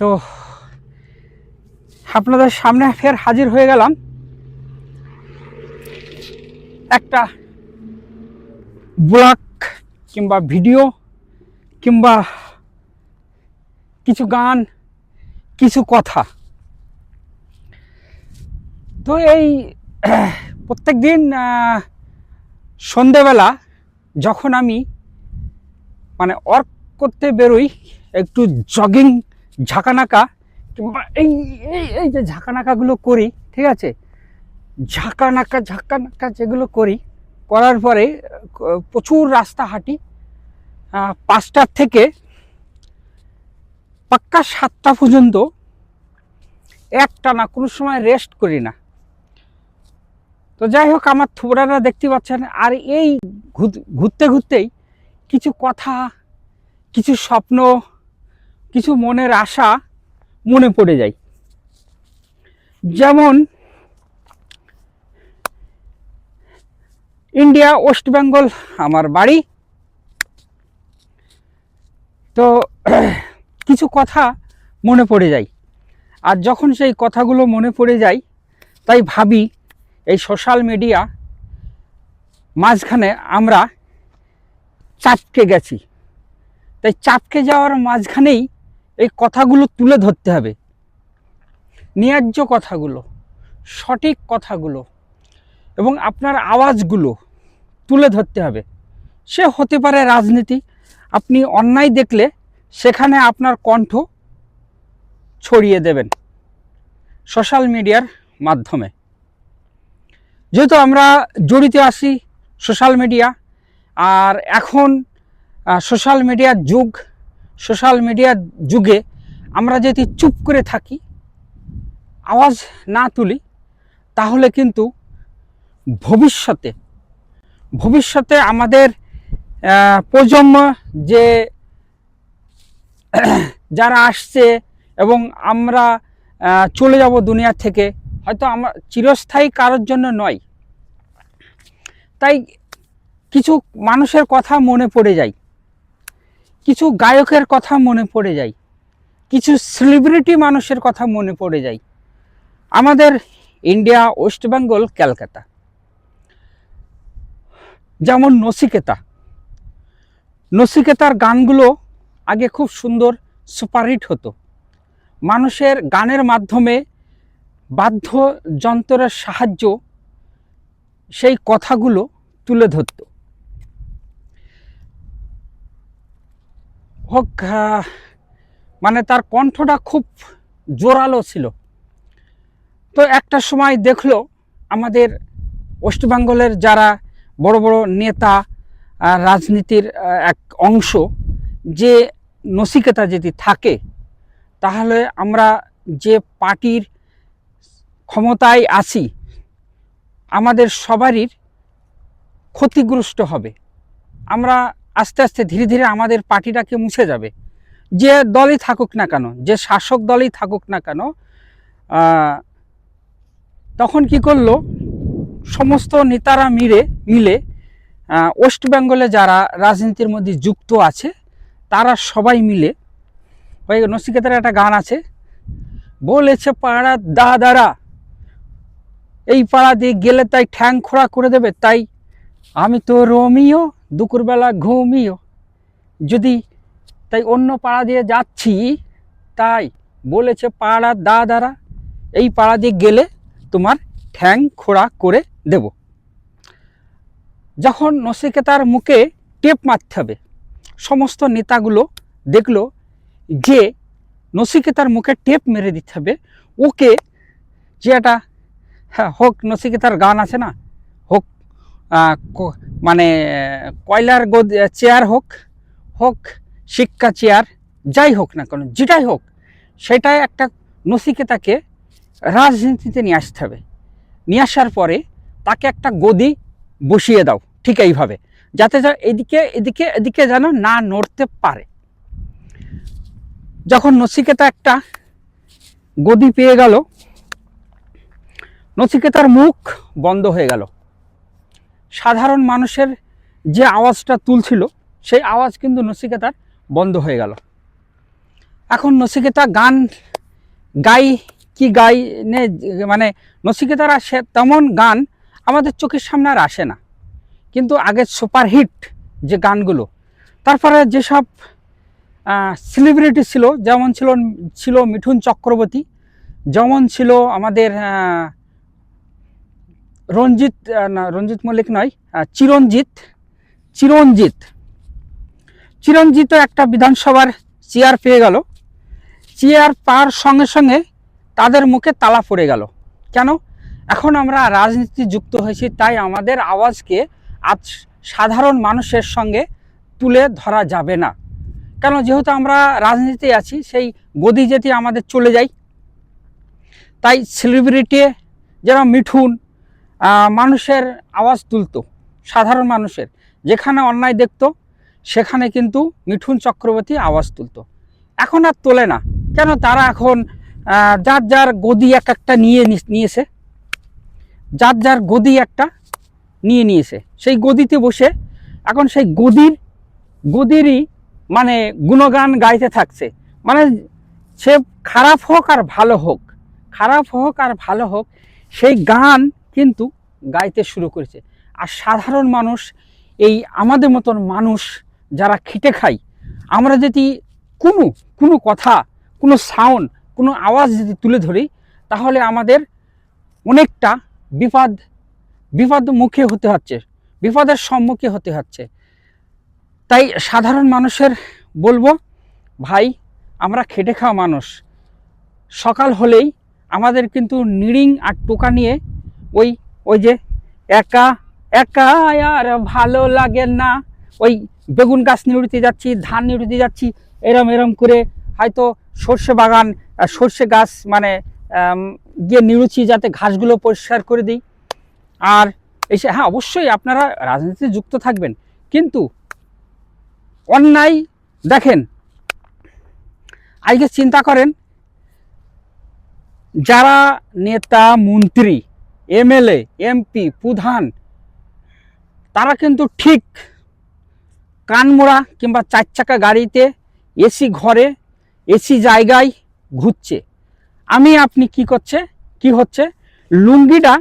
তো আপনাদের সামনে ফের হাজির হয়ে গেলাম। একটা ব্লগ কিংবা ভিডিও কিংবা কিছু গান, কিছু কথা। তো এই প্রত্যেক দিন সন্ধেবেলা যখন আমি মানে ওয়ার্ক করতে বেরোই, একটু জগিং ঝাঁকানাকা কিংবা এই এই এই যে ঝাঁকানাকাগুলো করি, ঠিক আছে? ঝাঁকানাকা ঝাঁকানাকা যেগুলো করি, করার পরে প্রচুর রাস্তা হাঁটি। পাঁচটার থেকে পাক্কা সাতটা পর্যন্ত একটা না কোনো সময় রেস্ট করি না। তো যাই হোক, আমার থোবরারা দেখতে পাচ্ছেন, আর এই ঘুরতে ঘুরতেই কিছু কথা, কিছু স্বপ্ন কিছু মনের আশা মনে পড়ে যায়। যেমন, ইন্ডিয়া, ওয়েস্ট বেঙ্গল আমার বাড়ি। তো, কিছু কথা মনে পড়ে যায়। আর যখন সেই কথাগুলো মনে পড়ে যায়, তাই ভাবি এই সোশ্যাল মিডিয়া মাঝখানে আমরা চাপকে গেছি। তাই চাপকে যাওয়ার মাঝখানেই এই কথাগুলো তুলে ধরতে হবে। ন্যায্য কথাগুলো, সঠিক কথাগুলো এবং আপনার আওয়াজগুলো তুলে ধরতে হবে। সে হতে পারে রাজনীতি। আপনি অন্যায় দেখলে সেখানে আপনার কণ্ঠ ছড়িয়ে দেবেন সোশ্যাল মিডিয়ার মাধ্যমে। যেহেতু আমরা জড়িত আছি সোশ্যাল মিডিয়া, আর এখন সোশ্যাল মিডিয়ার যুগ সোশ্যাল মিডিয়ার যুগে আমরা যদি চুপ করে থাকি, আওয়াজ না তুলি, তাহলে কিন্তু ভবিষ্যতে ভবিষ্যতে আমাদের প্রজন্ম যে যারা আসছে এবং আমরা চলে যাব দুনিয়া থেকে, হয়তো আমরা চিরস্থায়ী কারোর জন্য নয়। তাই কিছু মানুষের কথা মনে পড়ে যায়। কিছু গায়কের কথা মনে পড়ে যায়, কিছু সেলিব্রিটি মানুষের কথা মনে পড়ে যায়। আমাদের ইন্ডিয়া ওয়েস্ট বেঙ্গল ক্যালকাটা যেমন নসিকেতা। নসিকেতার গানগুলো আগে খুব সুন্দর সুপারহিট হতো। মানুষের গানের মাধ্যমে বাদ্যযন্ত্রের সাহায্য সেই কথাগুলো তুলে ধরত। হোক মানে তার কণ্ঠটা খুব জোরালো ছিল। তো একটা সময় দেখল আমাদের ওয়েস্ট বেঙ্গলের যারা বড় বড় নেতা রাজনীতির এক অংশ, যে নসিকেতা যদি থাকে, তাহলে আমরা যে পার্টির ক্ষমতায় আছি, আমাদের সবারই ক্ষতিগ্রস্ত হবে। আমরা আস্তে আস্তে ধীরে ধীরে আমাদের পার্টিটাকে মুছে যাবে। যে দলই থাকুক না কেন, যে শাসক দলই থাকুক না কেন তখন কি করল? সমস্ত নেতারা মিলে মিলে ওয়েস্ট বেঙ্গলে যারা রাজনীতির মধ্যে যুক্ত আছে, তারা সবাই মিলে ওই নসিকেতার একটা গান আছে, বলেছে পাড়ার দাদারা, এই পাড়া দিয়ে গেলে তাই ঠ্যাং খোড়া করে দেবে, তাই আমি তো রোমিও, দুপুরবেলা ঘুমিও। যদি তাই অন্য পাড়া দিয়ে যাচ্ছি, তাই বলেছে পাড়ার দাদারা, এই পাড়া দিয়ে গেলে তোমার ঠ্যাং খোড়া করে দেব। যখন নসিকেতার মুখে টেপ মারতে হবে, সমস্ত নেতাগুলো দেখল যে নসিকেতার মুখে টেপ মেরে দিতে হবে। ওকে যে একটা হ্যাঁ হোক নসিকেতার গান আছে না মানে কয়লার গদ, চেয়ার হোক হোক, শিক্ষা চেয়ার, যাই হোক না কেন, যেটাই হোক, সেটাই একটা নসিকেতাকে রাজনীতিতে নিয়ে আসতে হবে। নিয়ে আসার পরে তাকে একটা গদি বসিয়ে দাও, ঠিক এইভাবে, যাতে যা, এদিকে এদিকে এদিকে যেন না নড়তে পারে। যখন নচিকেতা একটা গদি পেয়ে গেল নচিকেতার মুখ বন্ধ হয়ে গেল। সাধারণ মানুষের যে আওয়াজটা তুলছিল, সেই আওয়াজ কিন্তু নচিকেতার বন্ধ হয়ে গেল। এখন নচিকেতা গান গাই, কি গাই নে মানে নচিকেতার আসে তেমন গান আমাদের চোখের সামনে আর আসে না। কিন্তু আগের সুপারহিট যে গানগুলো, তারপরে যেসব সেলিব্রিটি ছিল, যেমন ছিল ছিল মিঠুন চক্রবর্তী, যেমন ছিল আমাদের রঞ্জিত না, রঞ্জিত মল্লিক নয় চিরঞ্জিত চিরঞ্জিত। চিরঞ্জিত একটা বিধানসভার চেয়ার পেয়ে গেল। চেয়ার পাওয়ার সঙ্গে সঙ্গে তাদের মুখে তালা পড়ে গেল। কেন? এখন আমরা রাজনীতি যুক্ত হয়েছি, তাই আমাদের আওয়াজকে আজ সাধারণ মানুষের সঙ্গে তুলে ধরা যাবে না। কেন? যেহেতু আমরা রাজনীতিতে আছি, সেই গদি যেতে আমাদের চলে যায়। তাই সেলিব্রিটি যারা মিঠুন মানুষের আওয়াজ তুলতো, সাধারণ মানুষের। যেখানে অন্যায় দেখতো, সেখানে কিন্তু মিঠুন চক্রবর্তী আওয়াজ তুলতো। এখন আর তোলে না। কেন? তারা এখন যার যার গদি এক একটা নিয়ে নিয়েছে। যার যার গদি একটা নিয়ে নিয়েছে। সেই গদিতে বসে এখন সেই গদির, গদিরই মানে গুণগান গাইতে থাকছে। মানে সে খারাপ হোক আর ভালো হোক, খারাপ হোক আর ভালো হোক, সেই গান কিন্তু গাইতে শুরু করেছে। আর সাধারণ মানুষ, এই আমাদের মতন মানুষ যারা খেটে খাই আমরা যদি কোনো কোনো কথা, কোনো সাউন্ড কোনো আওয়াজ যদি তুলে ধরি, তাহলে আমাদের অনেকটা বিপদ বিপদ মুখে হতে হচ্ছে, বিপদের সম্মুখে হতে হচ্ছে। তাই সাধারণ মানুষের বলব, ভাই, আমরা খেটে খাওয়া মানুষ। সকাল হলেই আমাদের কিন্তু নিড়িং আর টোকা নিয়ে ওই ওই যে একা একা আর ভালো লাগে না। ওই বেগুন গাছ নিড়িতে যাচ্ছি, ধান নিড়িতে যাচ্ছি, এরম এরম করে হয়তো সর্ষে বাগান সর্ষে গাছ মানে গিয়ে নিড়ুছি যাতে ঘাসগুলো পরিষ্কার করে দিই। আর এসে হ্যাঁ অবশ্যই আপনারা রাজনীতিতে যুক্ত থাকবেন। কিন্তু অন্যায় দেখেন আজকে চিন্তা করেন, যারা নেতা, মন্ত্রী এমএলএ, এমপি, প্রধান, তারা কিন্তু ঠিক কানমোড়া কিংবা চার চাকা গাড়িতে এসি ঘরে এসি জায়গায় ঘুরছে। আমি, আপনি কি করছে? কি হচ্ছে? লুঙ্গিটা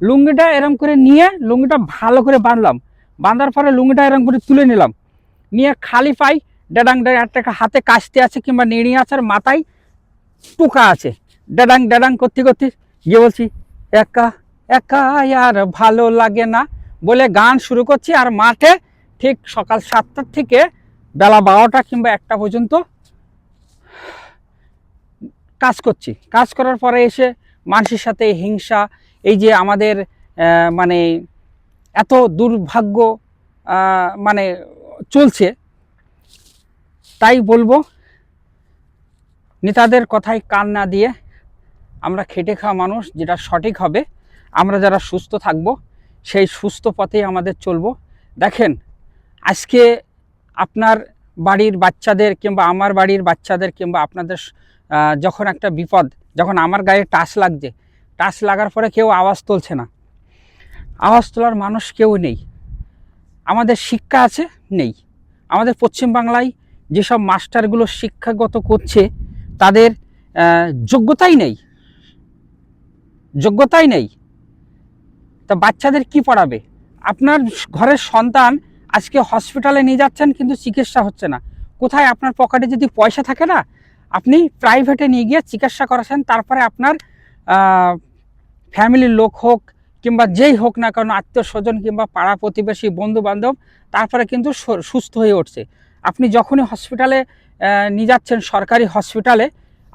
লুঙ্গিটা এরম করে নিয়ে লুঙ্গিটা ভালো করে বাঁধলাম। বাঁধার পরে লুঙ্গিটা এরম করে তুলে নিলাম। নিয়ে খালি পাই ডেডাং একটা হাতে কাশতে আছে কিংবা নেড়িয়ে আছে আর মাথায় টুকা আছে। ডেডাং ডেডাং করতে করতে গিয়ে বলছি একা একা আর ভালো লাগে না বলে গান শুরু করছি আর মাঠে ঠিক সকাল সাতটার থেকে বেলা বারোটা কিংবা একটা পর্যন্ত কাজ করছি। কাজ করার পরে এসে মানুষের সাথে হিংসা, এই যে আমাদের মানে এত দুর্ভাগ্য মানে চলছে, তাই বলব, নেতাদের কথায় কান না দিয়ে আমরা খেটে খাওয়া মানুষ, যেটা সঠিক হবে, আমরা যারা সুস্থ থাকব, সেই সুস্থ পথেই আমাদের চলবো। দেখেন, আজকে আপনার বাড়ির বাচ্চাদের কিংবা আমার বাড়ির বাচ্চাদের কিংবা আপনাদের যখন একটা বিপদ, যখন আমার গায়ে টাচ লাগছে, টাচ লাগার পরে কেউ আওয়াজ তুলছে না। আওয়াজ তোলার মানুষ কেউ নেই। আমাদের শিক্ষা আছে, নেই। আমাদের পশ্চিমবাংলায় যেসব মাস্টারগুলো শিক্ষাগত করছে, তাদের যোগ্যতাই নেই। যোগ্যতাই নেই। তা বাচ্চাদের কি পড়াবে? আপনার ঘরের সন্তান আজকে হসপিটালে নিয়ে যাচ্ছেন কিন্তু চিকিৎসা হচ্ছে না। কোথায় আপনার পকেটে যদি পয়সা থাকে না, আপনি প্রাইভেটে নিয়ে গিয়ে চিকিৎসা করাছেন তারপরে আপনার ফ্যামিলির লোক হোক কিংবা যেই হোক না কেন, আত্মীয় স্বজন কিংবা পাড়া প্রতিবেশী বন্ধু বান্ধব তারপরে কিন্তু সুস্থ হয়ে উঠছে। আপনি যখনই হসপিটালে নিয়ে যাচ্ছেন, সরকারি হসপিটালে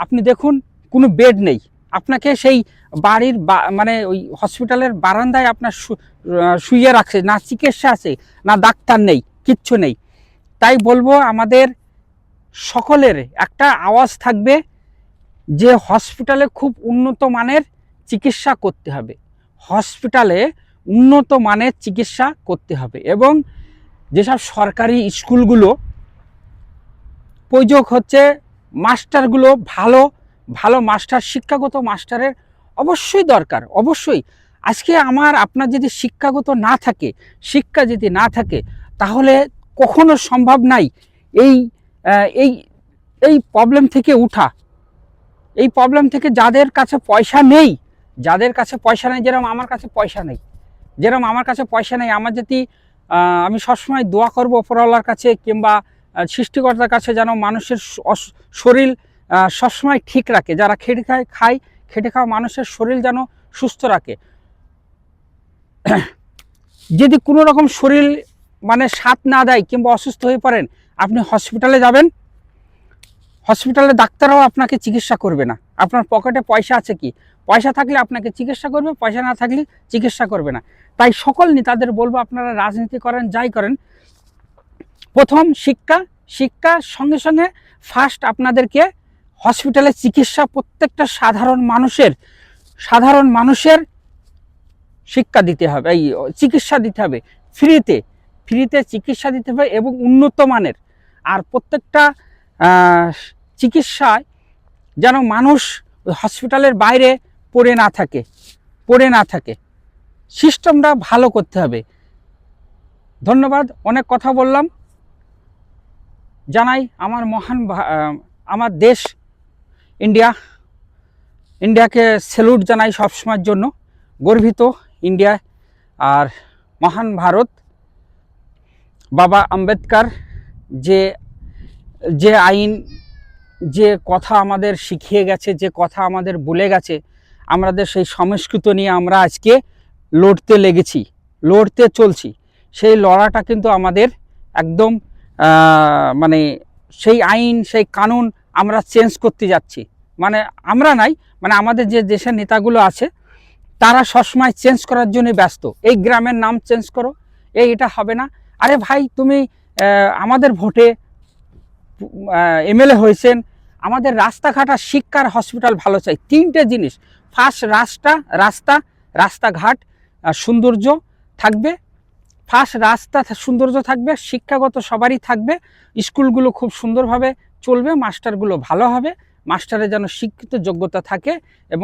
আপনি দেখুন কোনো বেড নেই। আপনাকে সেই বাড়ির মানে ওই হসপিটালের বারান্দায় আপনার শুয়ে রাখছে, না চিকিৎসা আছে, না ডাক্তার নেই, কিচ্ছু নেই। তাই বলব আমাদের সকলের একটা আওয়াজ থাকবে যে হসপিটালে খুব উন্নত মানের চিকিৎসা করতে হবে। হসপিটালে উন্নত মানের চিকিৎসা করতে হবে এবং যেসব সরকারি স্কুলগুলো প্রয়োজক হচ্ছে, মাস্টারগুলো ভালো ভালো মাস্টার, শিক্ষাগত মাস্টারের অবশ্যই দরকার, অবশ্যই। আজকে আমার, আপনার যদি শিক্ষাগত না থাকে, শিক্ষা যদি না থাকে, তাহলে কখনো সম্ভব নাই এই এই এই প্রবলেম থেকে উঠা। এই প্রবলেম থেকে যাদের কাছে পয়সা নেই, যাদের কাছে পয়সা নেই, যেরকম আমার কাছে পয়সা নেই, যেরকম আমার কাছে পয়সা নেই, আমার যদি আমি সবসময় দোয়া করব ওপরওয়ালার কাছে কিংবা সৃষ্টিকর্তার কাছে যেন মানুষের শরীর সবসময় ঠিক রাখে। যারা খেটে খায় খায়, খেটে খাওয়া মানুষের শরীর যেন সুস্থ রাখে। যদি কোনো রকম শরীর মানে সাথ না দেয় কিংবা অসুস্থ হয়ে পড়েন, আপনি হসপিটালে যাবেন। হসপিটালে ডাক্তাররাও আপনাকে চিকিৎসা করবে না। আপনার পকেটে পয়সা আছে কি? পয়সা থাকলে আপনাকে চিকিৎসা করবে, পয়সা না থাকলে চিকিৎসা করবে না। তাই সকল নেতাদের বলব, আপনারা রাজনীতি করেন, যাই করেন। প্রথম শিক্ষা, শিক্ষার সঙ্গে সঙ্গে ফার্স্ট আপনাদেরকে হসপিটালে চিকিৎসা প্রত্যেকটা সাধারণ মানুষের সাধারণ মানুষের শিক্ষা দিতে হবে, এই চিকিৎসা দিতে হবে, ফ্রিতে ফ্রিতে চিকিৎসা দিতে হবে এবং উন্নত মানের। আর প্রত্যেকটা চিকিৎসায় যেন মানুষ হসপিটালের বাইরে পড়ে না থাকে, পড়ে না থাকে। সিস্টেমটা ভালো করতে হবে। ধন্যবাদ, অনেক কথা বললাম। জানাই আমার মহান আমার দেশ ইন্ডিয়া ইন্ডিয়াকে স্যালুট জানাই সবসময়ের জন্য। গর্বিত ইন্ডিয়া আর মহান ভারত। বাবা আম্বেদকর যে যে আইন, যে কথা আমাদের শিখিয়ে গেছে, যে কথা আমাদের বলে গেছে, আমাদের সেই সংস্কৃত নিয়ে আমরা আজকে লড়তে লেগেছি, লড়তে চলছি। সেই লড়াটা কিন্তু আমাদের একদম মানে সেই আইন, সেই কানুন আমরা চেঞ্জ করতে যাচ্ছি। মানে আমরা নাই মানে আমাদের যে দেশের নেতাগুলো আছে, তারা সবসময় চেঞ্জ করার জন্য ব্যস্ত। এই গ্রামের নাম চেঞ্জ করো, এই এটা হবে না। আরে ভাই, তুমি আমাদের ভোটে এমএলএ হয়েছেন, আমাদের রাস্তাঘাট আর শিক্ষার হসপিটাল ভালো চাই। তিনটে জিনিস। ফার্স্ট রাস্তা রাস্তা, রাস্তাঘাট সৌন্দর্য থাকবে। ফার্স্ট রাস্তা, সৌন্দর্য থাকবে, শিক্ষাগত সবারই থাকবে। স্কুলগুলো খুব সুন্দরভাবে চলবে মাস্টারগুলো ভালো হবে মাস্টারের যেন শিক্ষিত যোগ্যতা থাকে এবং